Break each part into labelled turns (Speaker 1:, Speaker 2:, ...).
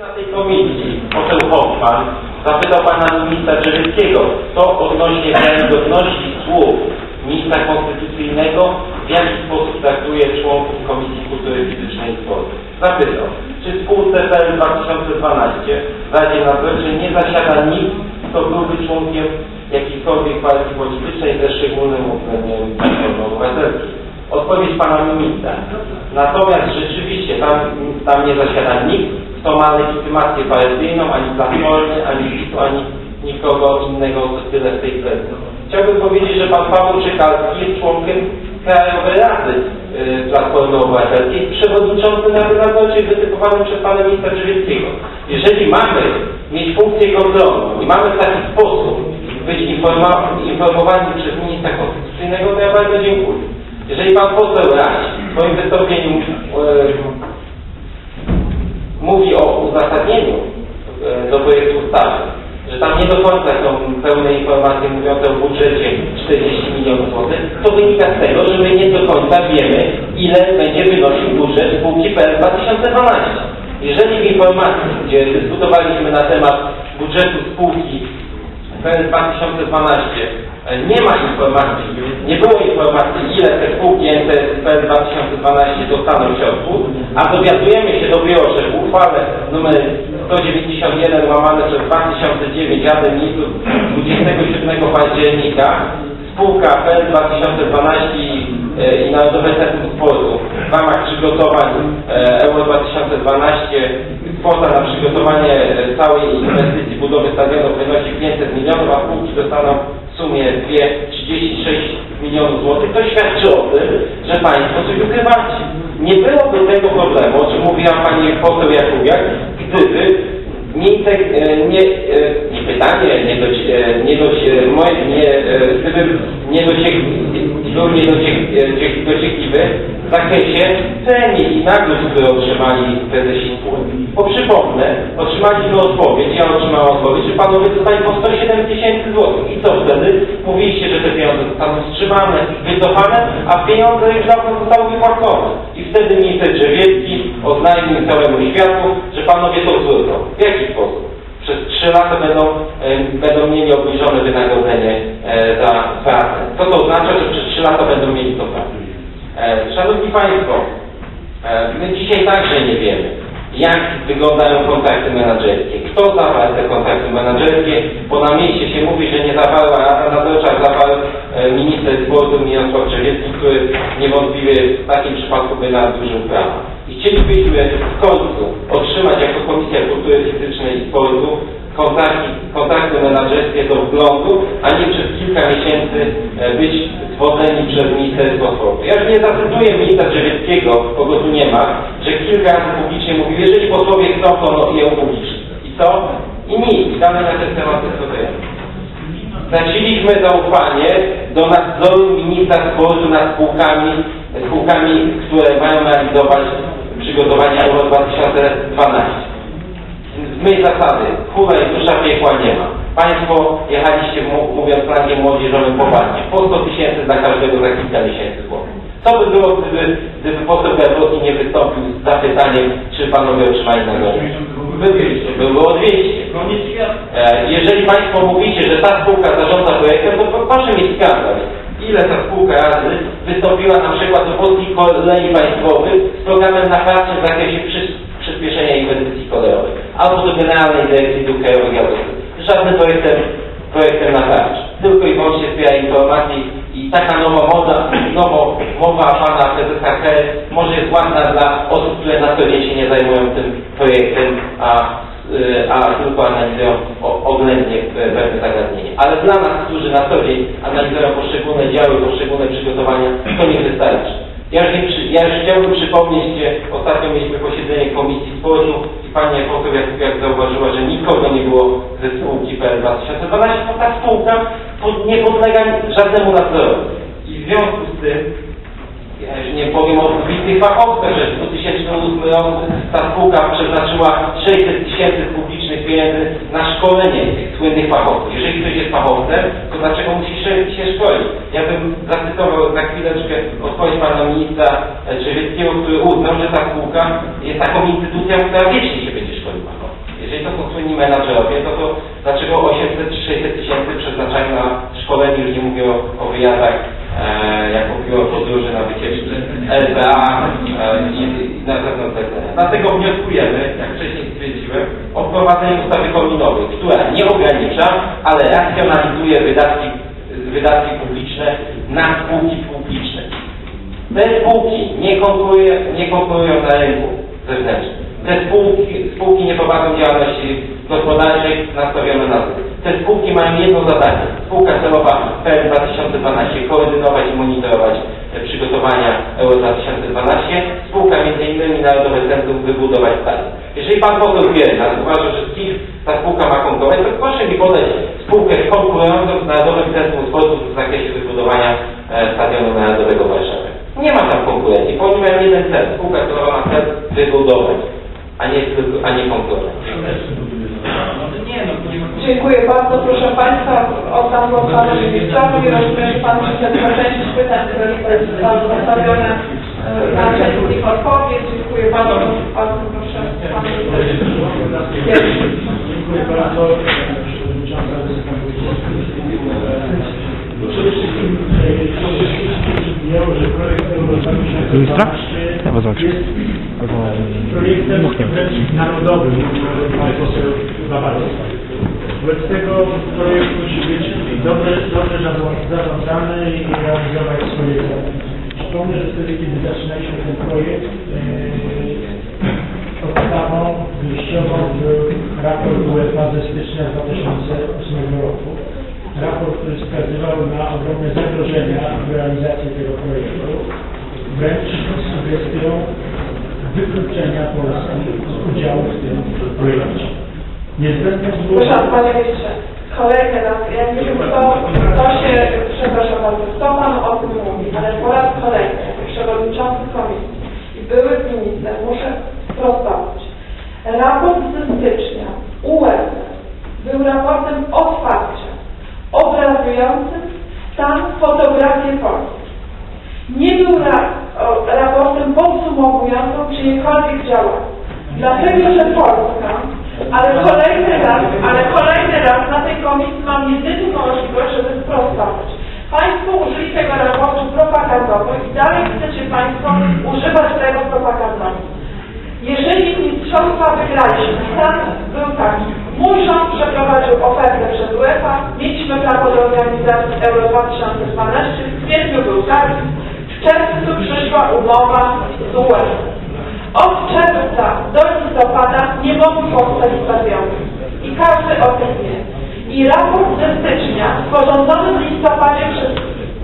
Speaker 1: Na tej komisji poseł Hoffman zapytał pana ministra Drzewieckiego, co odnośnie wiarygodności słów ministra konstytucyjnego, w jaki sposób traktuje członków Komisji Kultury Fizycznej i Sportu. Zapytał, czy w spółce PL 2012 w Radzie Nadzorczej nie zasiada nikt, kto byłby członkiem jakiejkolwiek partii politycznej ze szczególnym uwzględnieniem Platformy Obywatelskiej. Odpowiedź pana ministra. Natomiast rzeczywiście tam, tam nie zasiada nikt, kto ma legitymację partyjną, ani platformy, ani PiS-u, ani nikogo innego tyle w tej kwestii. Chciałbym powiedzieć, że pan Paweł Czekalski jest członkiem Krajowej Rady y, Platformy Obywatelskiej, przewodniczącym Rady Nadzorczej wytypowanym przez pana ministra Drzewieckiego. Jeżeli mamy mieć funkcję kontrolną i mamy w taki sposób być informowani przez ministra konstytucyjnego, to ja bardzo dziękuję. Jeżeli pan poseł Raś w swoim wystąpieniu e, mówi o uzasadnieniu e, do projektu ustawy, że tam nie do końca są pełne informacje mówiące o budżecie 40 milionów złotych, to wynika z tego, że my nie do końca wiemy, ile będzie wynosił budżet spółki PL 2012. Jeżeli w informacji, gdzie dyskutowaliśmy na temat budżetu spółki PL 2012 e, nie ma informacji, nie było informacji, ile te spółki NTS PL 2012 dostaną środków, a dowiadujemy się dopiero, że w uchwale numer 191 łamane przez 2009 Rady Ministrów 27 października spółka PL 2012 i, e, i Narodowe Centrum Sportu w ramach przygotowań e, Euro 2012 kwota na przygotowanie e, całej inwestycji budowy stadionu wynosi 500 milionów, a spółki dostaną sumie 2, 36 milionów złotych. To świadczy o tym, że Państwo coś ukrywacie. Nie byłoby tego problemu, o czym mówiła Pani poseł Jakubiak, gdyby nie, te, e, nie, e, nie pytanie, nie dość, e, nie dość, e, moje, nie, e, gdybym nie dociek, był niedociekliwy zakresie premii i nagród, które otrzymali prezesi spółki. Bo przypomnę, otrzymaliśmy odpowiedź, ja otrzymałem odpowiedź, że panowie dostali po 107 tysięcy złotych. I co wtedy? Mówiliście, że te pieniądze zostaną wstrzymane, wycofane, a pieniądze już dawno zostały wypłacone. I wtedy minister Drzewiecki oznajmił całemu światu, że panowie to zwrócą. W jaki sposób? Przez trzy lata będą, e, będą mieli obniżone wynagrodzenie e, za pracę. Co to oznacza, że przez trzy lata będą mieli to pracę? E, Szanowni Państwo, e, my dzisiaj także nie wiemy, jak wyglądają kontrakty menedżerskie. Kto zawarł te kontrakty menedżerskie? Bo na mieście się mówi, że nie zawarła Rada Nadzorcza, zawarł e, minister sportu Mirosław Drzewiecki, który niewątpliwie w takim przypadku by nadużył prawa. I chcielibyśmy w końcu otrzymać jako Komisja Kultury Fizycznej i Sportu kontrakty, kontrakty menedżerskie do wglądu, a nie przez kilka miesięcy e, być zwodzeni przez Ministerstwo Sportu. Ja już nie zacytuję ministra Drzewieckiego, kogo tu nie ma, że kilka razy publicznie mówił, jeżeli posłowie chcą, to no, je upublicznią. I co? I nic. Dalej na ten temat dyskutujemy. Straciliśmy zaufanie do nadzoru ministra sportu nad spółkami, spółkami, które mają realizować przygotowania Euro 2012 z zasady, kula i dusza piekła nie ma. Państwo jechaliście, mówiąc slankiem młodzieżowym, poważnie. Po 100 tysięcy dla każdego za kilka miesięcy złotych. Co by było, gdyby, gdyby poseł Gawrowski nie wystąpił z zapytaniem, czy panowie otrzymali nagrodę? By było 200. E, Jeżeli Państwo mówicie, że ta spółka zarządza projektem, to proszę mi wskazać, ile ta spółka razy wystąpiła na przykład do Polskich Kolei Państwowych z programem naprawczym w zakresie przyspieszenia inwestycji kolejowych, albo do Generalnej Dyrekcji Dróg Krajowych i Autostrad. Żadnym projektem, projektem naprawczym. Tylko i wyłącznie zbiera informacji i taka nowa moda, nowo, mowa pana prezesa KRS może jest ładna dla osób, które na co dzień się nie zajmują tym projektem, a y, a tylko analizują oględnie e, pewne zagadnienie. Ale dla nas, którzy na co dzień analizują poszczególne działy, poszczególne przygotowania, to nie wystarczy. Ja już, ja już chciałbym przypomnieć, że ostatnio mieliśmy posiedzenie Komisji Sportu i pani poseł jak, jak zauważyła, że nikogo nie było ze spółki PL 2012, to ta spółka nie podlega żadnemu nadzorowi. I w związku z tym ja już nie powiem o wybitnych fachowcach, że w 2008 roku ta spółka przeznaczyła 600 tysięcy publicznych pieniędzy na szkolenie tych słynnych fachowców. Jeżeli ktoś jest fachowcem, to dlaczego musi się- szkolić? Ja bym zacytował za chwileczkę odpowiedź pana ministra e, Drzewieckiego, który uznał, że ta spółka jest taką instytucją, która wiecznie się będzie szkoliła. Jeżeli to są słynni menadżerowie, to, to dlaczego 800 czy 600 tysięcy przeznaczają na szkolenie, już nie mówię o, o wyjazdach, e, jak mówię o podróży na wycieczki LPA e, i i na zewnątrz zlecenia. Dlatego wnioskujemy, jak wcześniej stwierdziłem, o wprowadzenie ustawy kominowej, która nie ogranicza, ale racjonalizuje wydatki, wydatki publiczne na spółki publiczne. Te spółki nie, konkuruje, nie konkurują na rynku zewnętrznym. Te spółki, spółki nie prowadzą działalności gospodarczej nastawione na zysk. Te spółki mają jedno zadanie. Spółka celowa PL 2012 koordynować i monitorować przygotowania Euro 2012. Spółka m.in. Narodowe Centrum wybudować stadion. Jeżeli Pan poseł Wierna uważa, że z KIF ta spółka ma konkurować, to proszę mi podać spółkę konkurującą z Narodowym Centrum Sportu w zakresie wybudowania e, Stadionu Narodowego w Warszawie. Nie ma tam konkurencji, bo oni mają jeden cel. Spółka, która ma cel wybudować, a nie, a nie konkurować.
Speaker 2: Dziękuję bardzo. Proszę Państwa, głos Panu Ministrowi. Rozumiem, że Pan Minister ma część pytań, które zostały postawione e, na część z nich odpowiedź. Dziękuję bardzo. Bardzo proszę Pan.
Speaker 3: Dziękuję bardzo. Przewodnicząca Przede wszystkim że projekt Euro 2012
Speaker 4: Ja wezmę krzyż.
Speaker 3: jest projektem narodowym, mówił pan poseł Babarowski. Wobec tego projekt musi być dobrze, dobrze zarządzany i realizować swoje cele. Przypomnę, że wtedy, kiedy zaczynaliśmy ten projekt, e, podstawą wyjściową był raport UEFA ze stycznia 2008 roku. Raport, który wskazywał na ogromne zagrożenia w realizacji tego projektu, wręcz z sugestią wykluczenia Polski z udziału w tym projekcie. Było...
Speaker 2: Proszę Panie Ministrze, kolejny raz, ja nie wiem kto, kto się, przepraszam bardzo, kto Pan o tym mówi, ale po raz kolejny, jako przewodniczący komisji i były minister, muszę sprostować. Raport ze stycznia UE był raportem otwarcia, obrazującym stan fotografii Polski. Nie był ra raportem podsumowującym czyjekolwiek działania. Dlatego, że Polska, ale kolejny raz, ale kolejny raz na tej komisji mam jedyną możliwość, żeby sprostować. Państwo użyli tego raportu propagandowo i dalej chcecie Państwo używać tego propagandowo. Jeżeli mistrzostwa wygraliśmy, stan był taki. Mój rząd przeprowadził ofertę przez UEFA, mieliśmy prawo do organizacji Euro 2012, w kwietniu był taki, w czerwcu przyszła umowa z UEFA. Czerwca do listopada nie mogły powstać stadiony. I każdy o tym wie. I raport ze stycznia, sporządzony w listopadzie przez,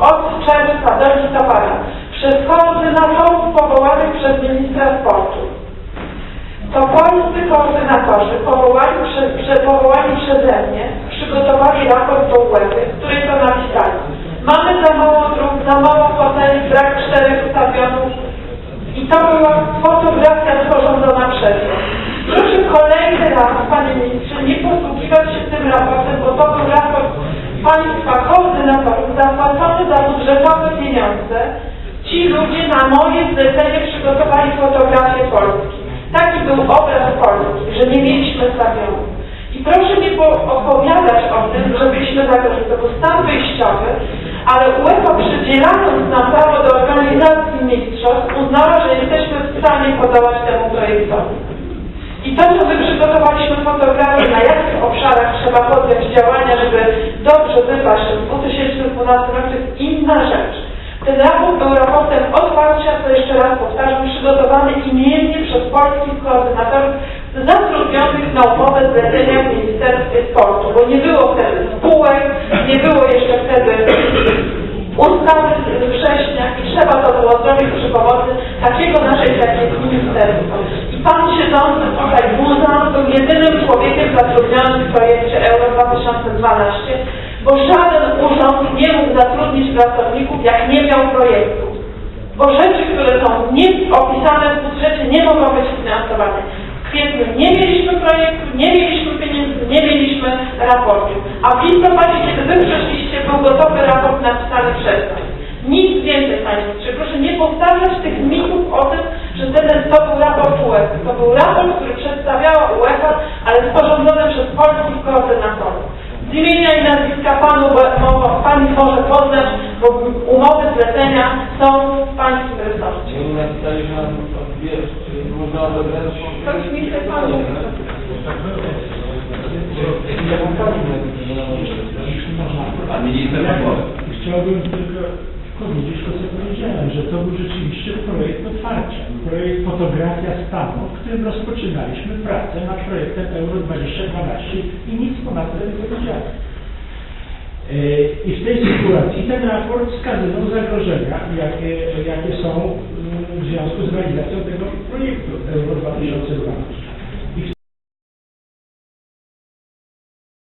Speaker 2: od czerwca do listopada przez koordynatorów powołanych przez ministra sportu, to polscy koordynatorzy powołani, prze, powołani przeze mnie przygotowali raport do UEFA, w którym to napisali. Mamy za mało dróg, za mało hoteli, brak czterech stadionów i to była sporządzona przez. Proszę kolejny raz, Panie Ministrze, nie posługiwać się tym raportem, bo to był raport Państwa koordynatorów zapłacony za budżetowe pieniądze. Ci ludzie na moje zlecenie przygotowali fotografię Polski. Taki był obraz Polski, że nie mieliśmy stadionu. I proszę nie po- opowiadać o tym, że byliśmy za to, że to był stan wyjściowy, ale UEFA przydzielając nam prawo do organizacji mistrzostw uznała, że jesteśmy w stanie podołać temu projektowi. I to, co my przygotowaliśmy fotografię, na jakich obszarach trzeba podjąć działania, żeby dobrze wypaść w 2012 roku, to jest inna rzecz. Ten raport był raportem otwarcia, co jeszcze raz powtarzam, przygotowany imiennie przez polskich koordynatorów zatrudnionych na umowę zlecenia w Ministerstwie Sportu, bo nie było wtedy spółek, nie było jeszcze wtedy ustawy z września i trzeba to było zrobić przy pomocy takiego naszej jak ministerstwa. I pan siedzący tutaj Buzan był jedynym człowiekiem zatrudnionym w projekcie Euro 2012, bo żaden urząd nie mógł zatrudnić pracowników, jak nie miał projektu. bo rzeczy, które są nie opisane w budżecie nie mogą być finansowane. Kwietniu nie mieliśmy projektu, nie mieliśmy pieniędzy, nie mieliśmy raportu. A w listopadzie, kiedy wy przyszliście, był gotowy raport napisany przez nas. Nic więcej, Panie Ministrze. Proszę nie powtarzać tych mitów o tym, że ten, to był raport UEFA. To był raport, który przedstawiała UEFA, ale sporządzony przez polskich koordynatorów. Z imienia i nazwiska Panu mo- Pani może poznać, bo umowy zlecenia są w Pańskim resorcie.
Speaker 4: Nie napisali, że nam wiesz, czyli można odebrać...
Speaker 2: To już mi się Pan
Speaker 4: minister.
Speaker 3: Chciałbym tylko powiedzieć to, co powiedziałem, że to był rzeczywiście projekt otwarcia, projekt fotografia stanu, w którym rozpoczynaliśmy pracę nad projektem Euro 2012 i nic ponadto nie powiedziałem. Yy, I w tej sytuacji ten raport wskazywał zagrożenia, jakie, jakie są yy, w związku z realizacją tego projektu Euro 2012.